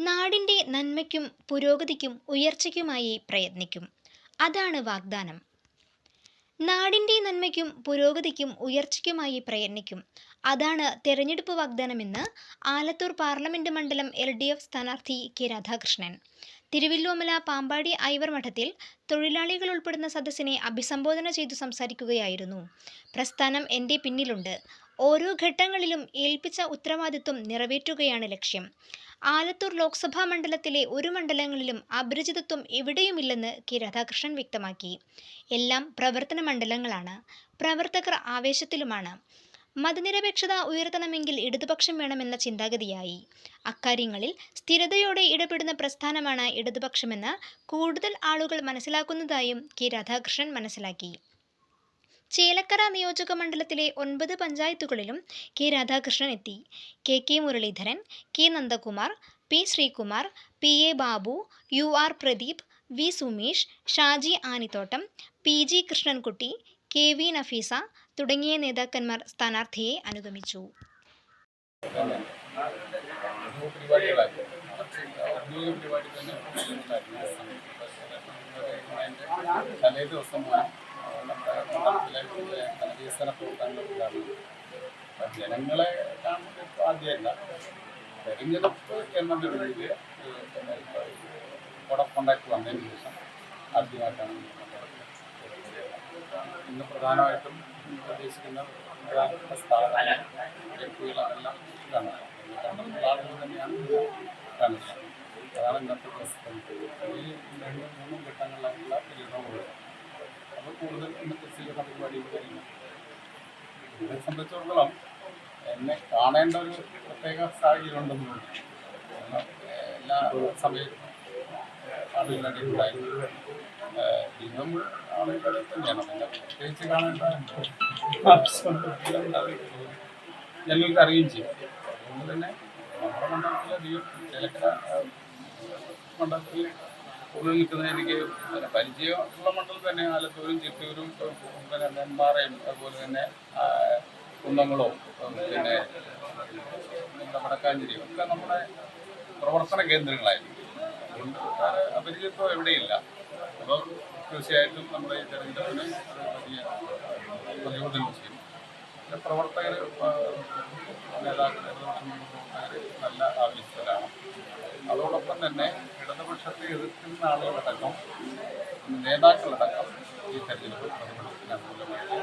നാടിന്റെ നന്മയ്ക്കും പുരോഗതിക്കും ഉയർച്ചയ്ക്കുമായി പ്രയത്നിക്കും. അതാണ് വാഗ്ദാനം. നാടിന്റെ നന്മയ്ക്കും പുരോഗതിക്കും ഉയർച്ചയ്ക്കുമായി പ്രയത്നിക്കും. അതാണ് തെരഞ്ഞെടുപ്പ് വാഗ്ദാനമെന്ന് ആലത്തൂർ പാർലമെന്റ് മണ്ഡലം എൽ ഡി എഫ് സ്ഥാനാർത്ഥി കെ രാധാകൃഷ്ണൻ. തിരുവില്ലോമല പാമ്പാടി ഐവർ മഠത്തിൽ തൊഴിലാളികൾ ഉൾപ്പെടുന്ന സദസ്സിനെ അഭിസംബോധന ചെയ്തു സംസാരിക്കുകയായിരുന്നു. പ്രസ്ഥാനം എന്റെ പിന്നിലുണ്ട്. ഓരോ ഘട്ടങ്ങളിലും ഏൽപ്പിച്ച ഉത്തരവാദിത്വം നിറവേറ്റുകയാണ് ലക്ഷ്യം. ആലത്തൂർ ലോക്സഭാ മണ്ഡലത്തിലെ ഒരു മണ്ഡലങ്ങളിലും അപരിചിതത്വം എവിടെയുമില്ലെന്ന് കെ. രാധാകൃഷ്ണൻ വ്യക്തമാക്കി. എല്ലാം പ്രവർത്തന മണ്ഡലങ്ങളാണ്. പ്രവർത്തകർ ആവേശത്തിലുമാണ്. മതനിരപേക്ഷത ഉയർത്തണമെങ്കിൽ ഇടതുപക്ഷം വേണമെന്ന ചിന്താഗതിയായി. അക്കാര്യങ്ങളിൽ സ്ഥിരതയോടെ ഇടപെടുന്ന പ്രസ്ഥാനമാണ് ഇടതുപക്ഷമെന്ന് കൂടുതൽ ആളുകൾ മനസ്സിലാക്കുന്നതായും കെ. രാധാകൃഷ്ണൻ മനസ്സിലാക്കി. ചേലക്കര നിയോജക മണ്ഡലത്തിലെ ഒൻപത് പഞ്ചായത്തുകളിലും കെ രാധാകൃഷ്ണൻ എത്തി. K K Muraleedharan K Nandakumar P Sreekumar P A Babu U R Pradeep V Sumesh Shaji Anithottam P G Krishnankutty K V Nafeesa തുടങ്ങിയ നേതാക്കന്മാർ സ്ഥാനാർത്ഥിയെ അനുഗമിച്ചു. തലേ ദിവസം മുതൽ നമ്മുടെ മണ്ഡലത്തിലെ പ്രവർത്തനങ്ങൾക്ക് പ്രവർത്തനങ്ങൾ ജനങ്ങളെ കാണുന്നത് ആദ്യമല്ല തെരഞ്ഞെടുപ്പ് എന്ന നിലയിൽ ഓഫ് കോണ്ടാക്ട് വന്നതിന് ശേഷം ആദ്യമായിട്ടാണ് ഇന്ന് പ്രധാനമായിട്ടും പ്രതീക്ഷിക്കുന്ന പ്രധാനപ്പെട്ട സ്ഥാപനം വ്യക്തികളെല്ലാം കാണുന്നത് ആളുകൾ തന്നെയാണ് കാണുന്നത് അതാണ് ഇന്നത്തെ പ്രസിദ്ധം ഈ രണ്ടും മൂന്നും ഘട്ടങ്ങളിലായിട്ടുള്ള പര്യടനങ്ങൾ അപ്പോൾ കൂടുതൽ ഇന്നത്തെ പരിപാടിയിൽ വരുന്നു ഇതിനെ സംബന്ധിച്ചിടത്തോളം എന്നെ കാണേണ്ട ഒരു പ്രത്യേക സാഹചര്യം ഉണ്ടെന്ന് എല്ലാ സമയത്തും ആളുകളുടെ ഇടയിലുണ്ടായിരുന്നു ഇന്നും ആളുകളുടെ തന്നെയാണ്. പ്രത്യേകിച്ച് കാണേണ്ട ഞങ്ങൾക്ക് അറിയുകയും ചെയ്യും. അതുകൊണ്ട് തന്നെ നമ്മുടെ മണ്ഡലത്തിൽ അധികം ചിലക്കര മണ്ഡലത്തിൽ കൂടുതൽ നിൽക്കുന്ന എനിക്ക് പരിചയമുള്ള മണ്ഡലം തന്നെ ആലത്തൂരും ചിറ്റൂരും പിന്നെ നെന്മാറയും അതുപോലെ തന്നെ കുന്നംകുളവും പിന്നെ നമ്മുടെ വടക്കാഞ്ചേരിയും ഒക്കെ നമ്മുടെ പ്രവർത്തന കേന്ദ്രങ്ങളായിരുന്നു അതുകൊണ്ട് അപരിചിത്വം എവിടെയില്ല. അപ്പോൾ തീർച്ചയായിട്ടും നമ്മുടെ ഈ തെരഞ്ഞെടുപ്പിന് വലിയ പ്രചോദനം ചെയ്യും പ്രവർത്തകർ നേതാക്കൾ നല്ല ആവശ്യത്തിലാണ്. അതോടൊപ്പം തന്നെ ഇടതുപക്ഷത്തെ എതിർക്കുന്ന ആളുകളടക്കം നേതാക്കളടക്കം ഈ തെരഞ്ഞെടുപ്പ് പ്രതിപക്ഷത്തിന് അനുകൂലമായിട്ട്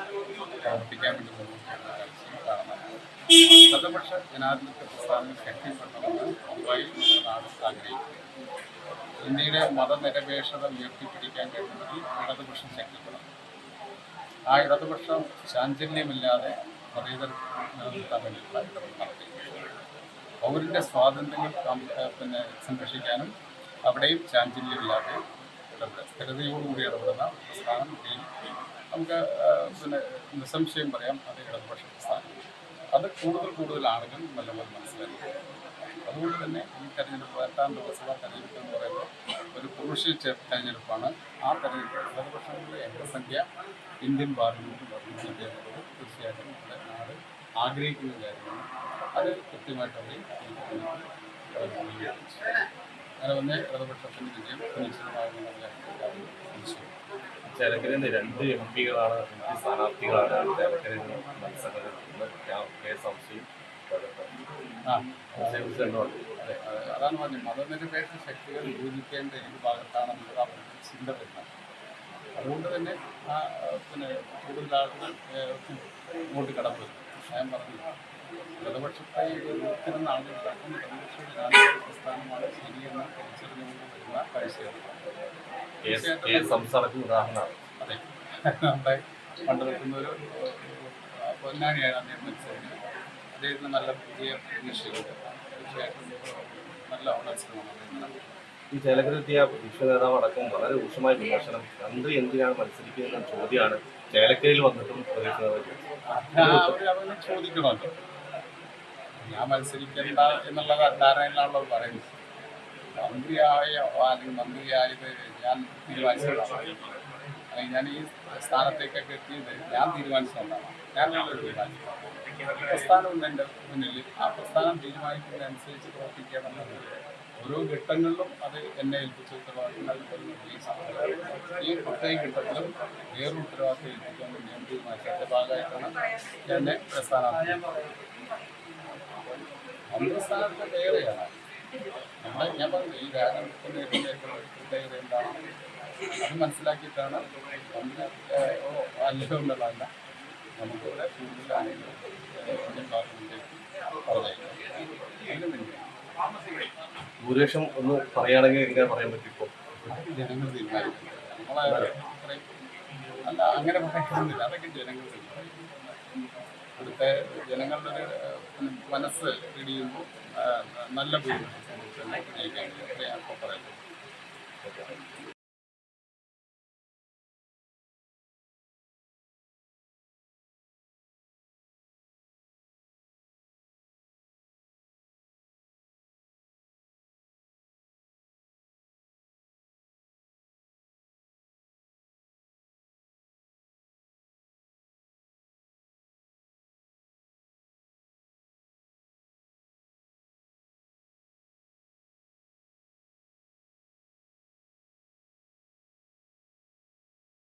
പ്രവർത്തിക്കാൻ വേണ്ടി മുന്നോട്ട് കാഴ്ചയും ഇടതുപക്ഷ ജനാധിപത്യ പ്രസ്ഥാനം ശക്തിപ്പെടണമെന്ന് മുംബൈയിൽ നമ്മുടെ നാട് ഇന്ത്യയുടെ മതനിരപേക്ഷത ഉയർത്തിപ്പിടിക്കാൻ കഴിയുന്നതിൽ ഇടതുപക്ഷം ശക്തിപ്പെടണം. ആ ഇടതുപക്ഷം ചാഞ്ചല്യമില്ലാതെ മതേതര നിലനിർത്താൻ വേണ്ടിയിട്ടുള്ള ഇടപെടൽ നടത്തി പൗരന്റെ സ്വാതന്ത്ര്യങ്ങൾ പിന്നെ സംരക്ഷിക്കാനും അവിടെയും ചാഞ്ചല്യമില്ലാതെ സ്ഥിരതയോടുകൂടി ഇടപെടുന്ന പ്രസ്ഥാനം ഇന്ത്യയിൽ നമുക്ക് പിന്നെ നിസ്സംശയം പറയാം അത് ഇടതുപക്ഷ പ്രസ്ഥാനം. അത് കൂടുതൽ കൂടുതൽ ആളുകൾ നല്ലപോലെ മനസ്സിലാക്കി. അതുകൊണ്ട് തന്നെ ഈ തെരഞ്ഞെടുപ്പ് എട്ടാം ലോക്സഭാ തെരഞ്ഞെടുപ്പ് എന്ന് പറയുമ്പോൾ ഒരു പുരുഷ തെരഞ്ഞെടുപ്പാണ്. ആ തെരഞ്ഞെടുപ്പ് ഇടതുപക്ഷങ്ങളുടെ എണ്ണസംഖ്യ ഇന്ത്യൻ പാർലമെന്റിൽ വർദ്ധിക്കുക എന്നുള്ളത് തീർച്ചയായിട്ടും നമ്മുടെ നാട് ആഗ്രഹിക്കുന്ന കാര്യമാണ്. അത് കൃത്യമായിട്ട് അവർ അങ്ങനെ വന്ന് ഇടതുപക്ഷത്തിന്റെ വിജയം സംശയം ചേലക്കരയിൽ നിന്ന് രണ്ട് എം പികളാണ് പി സ്ഥാനാർത്ഥികളാണ് ചേലക്കരയിൽ നിന്ന് മത്സരത്തിൽ കെ സംശയം അതാണ് പറഞ്ഞത്. മതനിരപേക്ഷ ശക്തികൾ യോജിക്കേണ്ട ഏത് ഭാഗത്താണെന്നുള്ള ചിന്ത വരുന്നത്. അതുകൊണ്ട് തന്നെ ആ പിന്നെ കൂടുതൽ ആളുകൾ ഇങ്ങോട്ട് കടന്നു ഞാൻ പറഞ്ഞു ഇടതുപക്ഷത്തെ എതിർത്തിരുന്ന ആളുകൾ അടക്കം ഇടതുപക്ഷ ജനാധിപത്യ പ്രസ്ഥാനമാണ് ശരിയെന്ന് തിരിച്ചറിഞ്ഞുകൊണ്ട് വരുന്ന കാഴ്ചയാണ് കെ കെ സംസ്ഥാനത്തിന് ഉദാഹരണമാണ് അതെ നമ്മുടെ ഒരു പൊന്നാനിയാണ് അദ്ദേഹം മത്സരം അദ്ദേഹത്തിന് നല്ല പുതിയ പ്രതീക്ഷയുണ്ട് തീർച്ചയായിട്ടും നല്ല അദ്ദേഹം ഈ ചേലക്കരത്തിയ വിശ്വ നേതാവ് അടക്കം വളരെ രൂക്ഷമായ വിമർശനം മന്ത്രി എന്തിനാണ് മത്സരിക്കുന്നത് എന്ന ചോദ്യമാണ് ചേലക്കരയിൽ വന്നിട്ടും പ്രതീക്ഷ ചോദിക്കണമല്ലോ ഞാൻ മത്സരിക്കണ്ട എന്നുള്ള ധാരണയിലാണല്ലോ പറയുന്നത്. മന്ത്രിയായ അല്ലെങ്കിൽ മന്ത്രിയായത് ഞാൻ തീരുമാനിച്ചതാണ് അല്ലെങ്കിൽ ഞാൻ ഈ സ്ഥാനത്തേക്കൊക്കെ എത്തിയത് ഞാൻ തീരുമാനിച്ചതുകൊണ്ടാണ് ഞാൻ തീരുമാനിച്ചത്. പ്രസ്ഥാനമുണ്ട് എന്റെ മുന്നിൽ. ആ പ്രസ്ഥാനം തീരുമാനിക്കുന്നതനുസരിച്ച് പ്രവർത്തിക്കുക എന്നുള്ളത് ഓരോ ഘട്ടങ്ങളിലും അത് എന്നെ ഏൽപ്പിച്ച ഉത്തരവാദിത്തങ്ങൾ ഈ പ്രത്യേക ഘട്ടത്തിലും വേറൊരു ഉത്തരവാദിത്തം ഏൽപ്പിക്കാൻ വേണ്ടി ഞാൻ തീരുമാനിച്ചതിന്റെ ഭാഗമായിട്ടാണ് എന്നെ സ്ഥാനാർത്ഥി മന്ത്രിസ്ഥാനത്ത് വേറെയാണ് നമ്മളെ ഞാൻ പറഞ്ഞു ഈ രാജാവിന്റെ പ്രത്യേകത എന്താണ് അത് മനസ്സിലാക്കിയിട്ടാണ് ഓ അല്ലയോ നമുക്കിവിടെ കൂടുതൽ ഭൂരിപക്ഷം ഒന്ന് പറയുകയാണെങ്കിൽ എങ്ങനെ പറയാൻ പറ്റും ഇപ്പോൾ ജനങ്ങൾ തീരുമാനിക്കും. നമ്മളെ അല്ല അങ്ങനെ പറയുന്നില്ല അതൊക്കെ ജനങ്ങൾ തീരുമാനിക്കും. ഇവിടുത്തെ ജനങ്ങളുടെ ഒരു മനസ്സ് ഇടിയുമ്പോൾ നല്ല ഭൂരിപക്ഷം